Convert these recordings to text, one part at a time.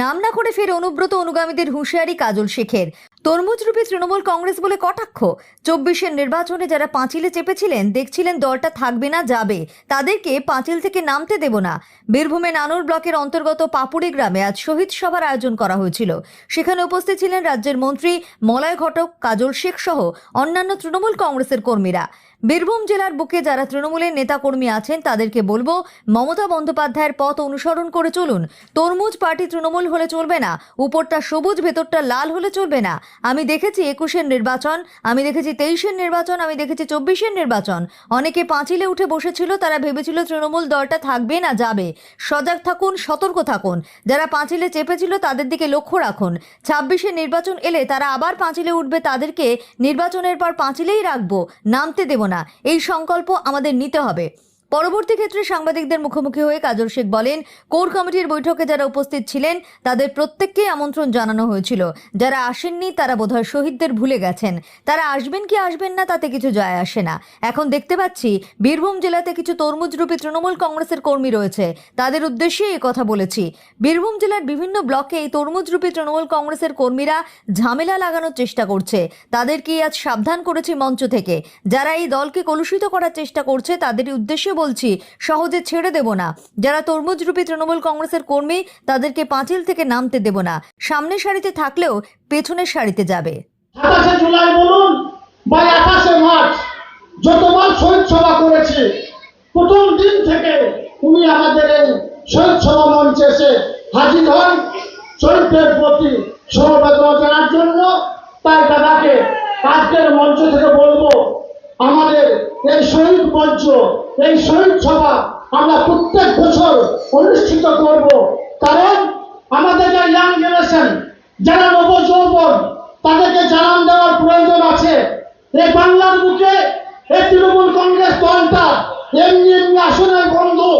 নাম না করে ফের অনুব্রত অনুগামীদের হুঁশিয়ারি কাজল শেখের। তরমুজরূপী তৃণমূল কংগ্রেস বলে কটাক্ষ। চব্বিশের নির্বাচনে যারা পাঁচিলে চেপেছিলেন, দেখছিলেন দলটা থাকবে না, যাবে। তাদেরকে পাঁচিল থেকে নামতে দেব না। বীরভূমে নানুর ব্লকের অন্তর্গত পাপুড়ি গ্রামে আজ শহীদ সভার আয়োজন করা হয়েছিল। সেখানে উপস্থিত ছিলেন রাজ্যের মন্ত্রী, মলয় ঘটক, কাজল শেখ সহ অন্যান্য তৃণমূল কংগ্রেসের কর্মীরা। বীরভূম জেলার বুকে যারা তৃণমূলের নেতাকর্মী আছেন, তাদেরকে বলব, মমতা বন্দ্যোপাধ্যায়ের পথ অনুসরণ করে চলুন। তরমুজ পার্টি তৃণমূল হলে চলবে না, উপরটা সবুজ, ভেতরটা লাল হলে চলবে না। আমি দেখেছি একুশের নির্বাচন, আমি দেখেছি তেইশের নির্বাচন, আমি দেখেছি চব্বিশের নির্বাচন। অনেকে পাঁচিলে উঠে বসেছিল, তারা ভেবেছিল তৃণমূল দলটা থাকবে না, যাবে। সজাগ থাকুন, সতর্ক থাকুন। যারা পাঁচিলে চেপেছিল, তাদের দিকে লক্ষ্য রাখুন। ছাব্বিশে নির্বাচন এলে তারা আবার পাঁচিলে উঠবে, তাদেরকে নির্বাচনের পর পাঁচিলেই রাখব। নামতে দেব না। এই সংকল্প আমাদের নিতে হবে। পরবর্তী ক্ষেত্রে সাংবাদিকদের মুখোমুখি হয়ে কাজল শেখ বলেন, কোর কমিটির বৈঠকে যারা উপস্থিত ছিলেন, তাদের প্রত্যেককেই আমন্ত্রণ জানানো হয়েছিল। যারা আসেননি, তারা বোধহয় শহীদদের ভুলে গেছেন। তারা আসবেন কি আসবেন না, তাতে কিছু যায় আসে না। এখন দেখতে পাচ্ছি, বীরভূম জেলাতে কিছু তরমুজ তরমুজরূপী তৃণমূল কংগ্রেসের কর্মী রয়েছে। তাদের উদ্দেশ্যে এই কথা বলেছি। বীরভূম জেলার বিভিন্ন ব্লকে এই তরমুজরূপী তৃণমূল কংগ্রেসের কর্মীরা ঝামেলা লাগানোর চেষ্টা করছে। তাদেরকে আজ সাবধান করেছি মঞ্চ থেকে। যারা এই দলকে কলুষিত করার চেষ্টা করছে তাদের উদ্দেশ্যে বলছি, সহজে ছেড়ে দেব না। যারা তরমুজরূপী তৃণমূল কংগ্রেসের কর্মী, তাদেরকে পাঁচিল থেকে নামতে দেব না। সামনের সারিতে থাকলেও পেছনের সারিতে যাবে। প্রথম দিন থেকে আমাদের এই শহীদ সভা মঞ্চে এসে হাজির হন। শহীদদের প্রতি সমবেদনা জানার জন্য তাই দাদাকে আজকের মঞ্চ থেকে বলব আমাদের এই শহীদ মঞ্চ এই শহীদ সভা আমরা প্রত্যেক বছর অনুষ্ঠিত করব। কারণ আমাদের যে ইয়াং জেনারেশন যারা নবযৌবন তাদেরকে জানান দেওয়ার প্রয়োজন আছে এই বাংলার বুকে এই তৃণমূল কংগ্রেস দলটা এমনি এমনি আসনের বন্ধু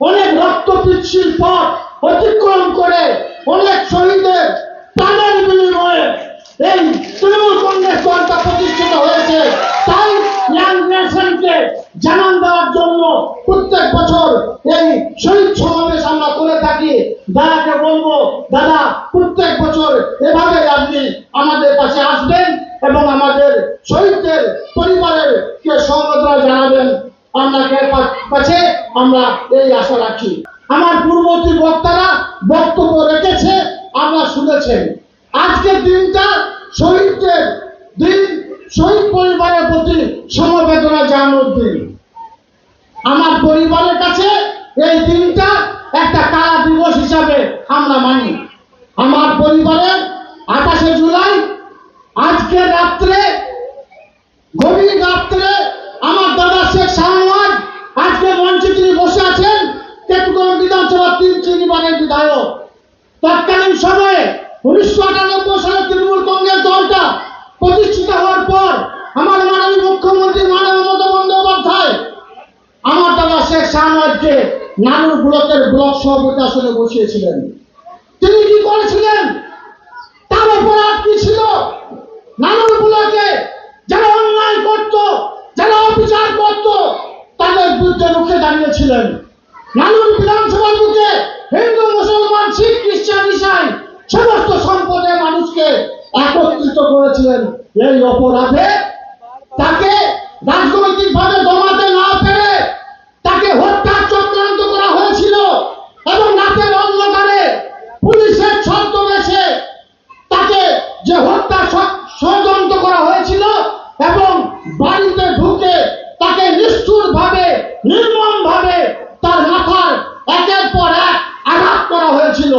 অনেক রক্ত পিচ্ছিল পথ অতিক্রম করে অনেক শহীদের প্রাণের বিনিময়ে এই তৃণমূল কংগ্রেস দলটা প্রতিষ্ঠিত হয়েছে তাই ইয়াং জেনারেশনকে জানান দেওয়ার জন্য প্রত্যেক বছর এই শহীদ সমাবেশ আমরা করে থাকি দাদাকে বলব দাদা, প্রত্যেক বছর এভাবে আপনি আমাদের কাছে আসবেন এবং আমাদের শহীদদের পরিবারের কে সমবেদনা জানাবেন, আপনাকে কাছে আমরা এই আশা রাখি আমার পূর্ববর্তী বক্তারা বক্তব্য রেখেছে আমরা শুনেছেন। আজকের দিনটা শহীদদের দিন, শহীদ পরিবারের প্রতি সমবেদনা জানানোর দিন। আমার পরিবারের কাছে এই দিনটা একটা কালা দিবস হিসাবে আমরা মানি। আমার পরিবারের আঠাশে জুলাই, আজকে রাত্রে, গভীর রাত্রে আমার দাদা শেখ শাহওয়াজ আজকে মঞ্চে তিনি বসে আছেন বিধানসভা তিন চিনিবারের বিধায়ক। তৎকালীন সময়ে উনিশশো আটানব্বই সালে তৃণমূল কংগ্রেস দলটা প্রতিষ্ঠিত হওয়ার পর আমার মাননীয় মুখ্যমন্ত্রী মাননীয় মমতা বন্দ্যোপাধ্যায় আমার দাদা শেখ শাহনওয়াজকে নানুর ব্লকের ব্লক সভাপতি আসনে বসিয়েছিলেন। তিনি কি করেছিলেন? তার অপরাধ কি ছিল? নানুর ব্লকে যারা অন্যায় করত, যারা অবিচার করত, তাদের বিরুদ্ধে রুখে দাঁড়িয়েছিলেন। নানুর বিধানসভার বুকে হিন্দু, মুসলমান, শিখ, খ্রিস্টান, ইসাই সমস্ত সম্প্রদায়ের মানুষকে একত্রিত করেছিলেন। এই অপরাধে তাকে রাজনৈতিক ভাবে দমাতে না পেরে তাকে হত্যার চক্রান্ত করা হয়েছিল এবং রাতের অন্ধকারে পুলিশের ছদ্মবেশে তাকে যে হত্যা ষ- ষড়যন্ত্র করা হয়েছিল এবং বাড়িতে ঢুকে তাকে নিষ্ঠুর ভাবে নির্মম ভাবে তার মাথার একের পর এক আঘাত করা হয়েছিল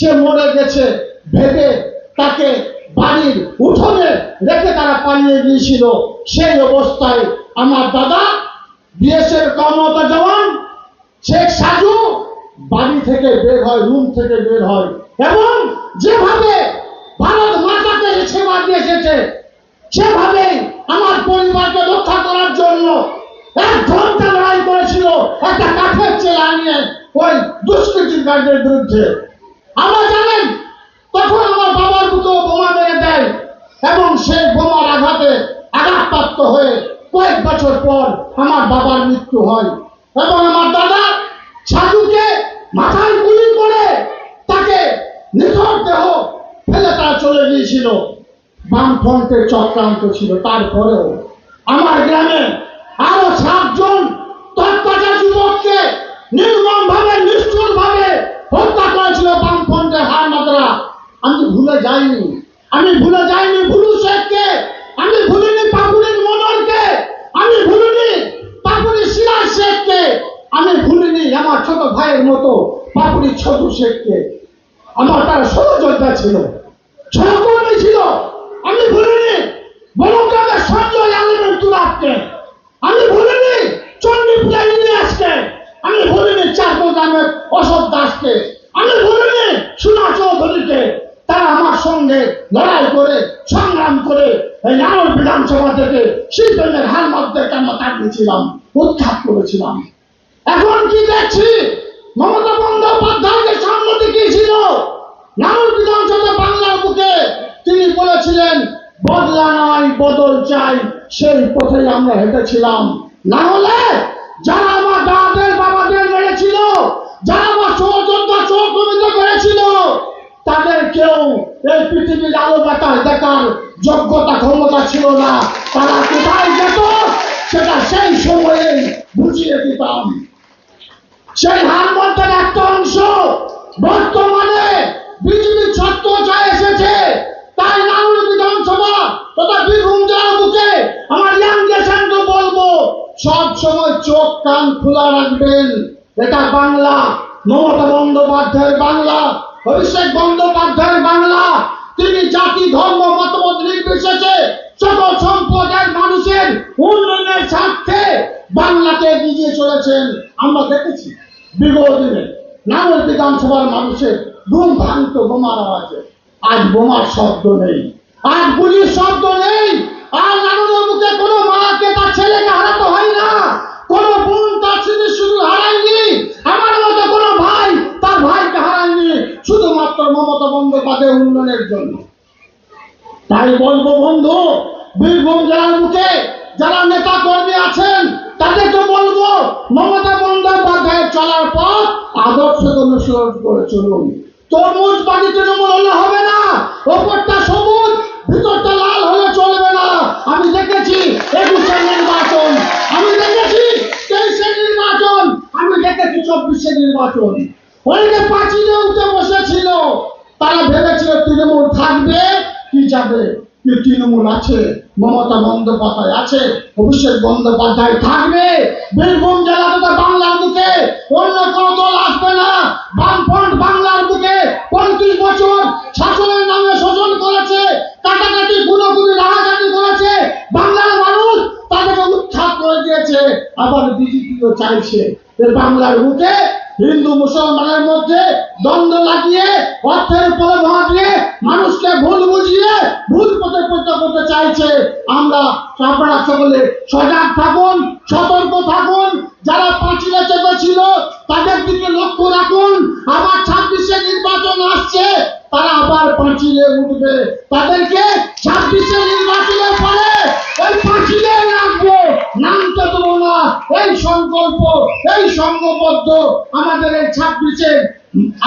সে মরে গেছে ভেবে তাকে বাড়ির উঠোনে রেখে তারা পালিয়ে গিয়েছিল। সেই অবস্থায় আমার দাদা বিএসএর কর্মরত জওয়ান শেখ সাজু বাড়ি থেকে বের হয়, রুম থেকে বের হয় এবং যেভাবে ভারত মাতাকে সেবা দিয়ে এসেছে সেভাবে আমার পরিবারকে রক্ষা করার জন্য এক ঘণ্টা লড়াই করেছিল একটা কাঠের চেলা নিয়ে ওই দুষ্কৃতিকারীদের বিরুদ্ধে। আমরা জানেন, তখন আমার বাবার বুকেও বোমা মেরে দেয় এবং সেই বোমার আঘাতে আঘাতপ্রাপ্ত হয়ে কয়েক বছর পর আমার বাবার মৃত্যু হয় এবং আমার দাদা সাধুকে মাথায় গুলি করে তাকে নিথর দেহ ফেলে তারা চলে গিয়েছিল। বামফ্রন্টের চক্রান্ত ছিল। তারপরেও আমার গ্রামে আরও সাতজন তৎপাচা যুবককে নির্মম ভাবে নিষ্ঠুর ভাবে হত্যা করেছিল বামফ্রন্টের হার মাত্রা আমি ভুলে যাইনি। আমি ভুলে যাইনি ভুলু শেখকে। আমি ভুলিনি পাকুড়ির মনোরকে আমি ভুলিনি পাকুড়ি সিরাজ শেখকে। আমি ভুলিনি আমার ছোট ভাইয়ের মতো পাকুড়ি ছোট শেখকে। আমার তার সহযোদ্ধা ছিল। সহকর্মী ছিল আমি ভুলিনি বলগ্রামের সঞ্জয় আলমের তুরাককে আমি ভুলিনি চণ্ডীপুরের ইলিয়াসকে আমি ভুলিনি চারকো গ্রামের অশোক দাসকে আমি ভুলিনি সুনা চৌধুরীকে তারা আমার সঙ্গে লড়াই করে সংগ্রাম করে এই নারদ বিধানসভা থেকে শিল্পের মধ্যে আমরা তাকিয়েছিলাম উৎখাত করেছিলাম। এখন কি দেখছি? মমতা বন্দ্যোপাধ্যায়কে সামনে দেখিয়েছিল নারদ বিধানসভা বাংলার বুকে তিনি বলেছিলেন, বদলা নয় বদল চাই, সেই পথে আমরা হেঁটেছিলাম। না হলে যারা আমার দাদাদের, বাবাদের মেরেছিল, যারা আমার সহযোদ্ধা সহকর্মিত করেছিল তাদের কেউ এই পৃথিবীর আলো বাতাস দেখার যোগ্যতা, ক্ষমতা ছিল না, তারা কোথায় যেত, সেটা সেই সময়ে বুঝিয়ে দিতাম। সেই হারমন্ত্রের একটা অংশ বর্তমানে বিজেপি ছত্র চায় এসেছে। তাই নানুর বিধানসভা তথা বীরভূম জেলার বুকে আমার ইয়াং জেনারেশনকে বলব, সব সময় চোখ, কান খোলা রাখবেন। এটা বাংলা, মমতা বন্দ্যোপাধ্যায়ের বাংলা, অভিষেক বন্দ্যোপাধ্যায়ের বাংলা। তিনি জাতি, ধর্ম মতামত নির্বিশেষে সকল সম্প্রদায়ের মানুষের উন্নয়নের স্বার্থে বাংলাকে এগিয়ে চলেছেন। আমরা দেখেছি, বিগত দিনে নাগর বিধানসভার মানুষের ঘুম ভাঙত বোমার আওয়াজে আজ বোমার শব্দ নেই। আজ গুলির শব্দ নেই। আর নাগরের মুখে কোনো মাকে তার ছেলেকে হারাতে হয় না কোনো বোন তার ছেলে শুধু হারায়নি আমার মতো কোনো ভাই তার ভাইকে হারায়নি শুধুমাত্র মমতা বন্দ্যোপাধ্যায় উন্নয়নের জন্য। তাই বলব বন্ধু, বীরভূম জেলার মুখে যারা নেতা কর্মী আছেন, তাদেরকে বলব, মমতা বন্দ্যোপাধ্যায়ের চলার পথ আদর্শ অনুসরণ করে চলুন। তরমুজ বাড়ি তৃণমূল হলে হবে না, ওপরটা সবুজ, ভিতরটা লাল হলে চলবে না। আমি দেখেছি একুশের নির্বাচন, আমি দেখেছি তেইশের নির্বাচন, আমি দেখেছি চব্বিশের নির্বাচন। অনেকে পাঁচিলে উঠে বসেছিল তারা ভেবেছিল তৃণমূল থাকবে কি যাবে কি তৃণমূল আছে, মমতা বন্দ্যোপাধ্যায় আছে, অভিষেক বন্দ্যোপাধ্যায় থাকবে। বীরভূম জেলা তথা বাংলার বুকে, অন্য কোনো দল আসবে না। বামফ্রন্ট বাংলার বুকে পঁয়ত্রিশ বছর শাসনের নামে শোষণ করেছে, কাটাকাটি গুণগুলি রাহাজানি করেছে। বাংলার মানুষ তাদেরকে উৎখাত করে দিয়েছে, আবার বিজেপিও চাইছে। বাংলার বুকে হিন্দু, মুসলমানের মধ্যে দ্বন্দ্ব লাগিয়ে, অর্থের প্রলোভন দিয়ে মানুষকে ভুল বুঝিয়ে, ভুল পথে পরিণত করতে চাইছে। আমরা আপনারা সকলে সজাগ থাকুন, সতর্ক থাকুন। যারা পাঁচিলে চেপেছিল তাদের দিকে লক্ষ্য রাখুন। আবার ছাব্বিশে নির্বাচন আসছে, তারা আবার পাঁচিলে উঠবে। তাদেরকে ছাব্বিশে নির্বাচনের পরে ওই পাঁচিলে রাখব নামতে দেবো না এই সংকল্প, এই সংঘবদ্ধ আমাদের এই ছাব্বিশে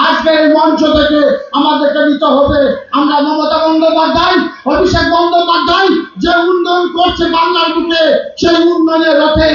আজকের এই মঞ্চ থেকে আমাদেরকে নিতে হবে। আমরা মমতা বন্দ্যোপাধ্যায়, অভিষেক বন্দ্যোপাধ্যায় যে উন্নয়ন করছে বাংলার বুকে, সেই উন্নয়নের রথে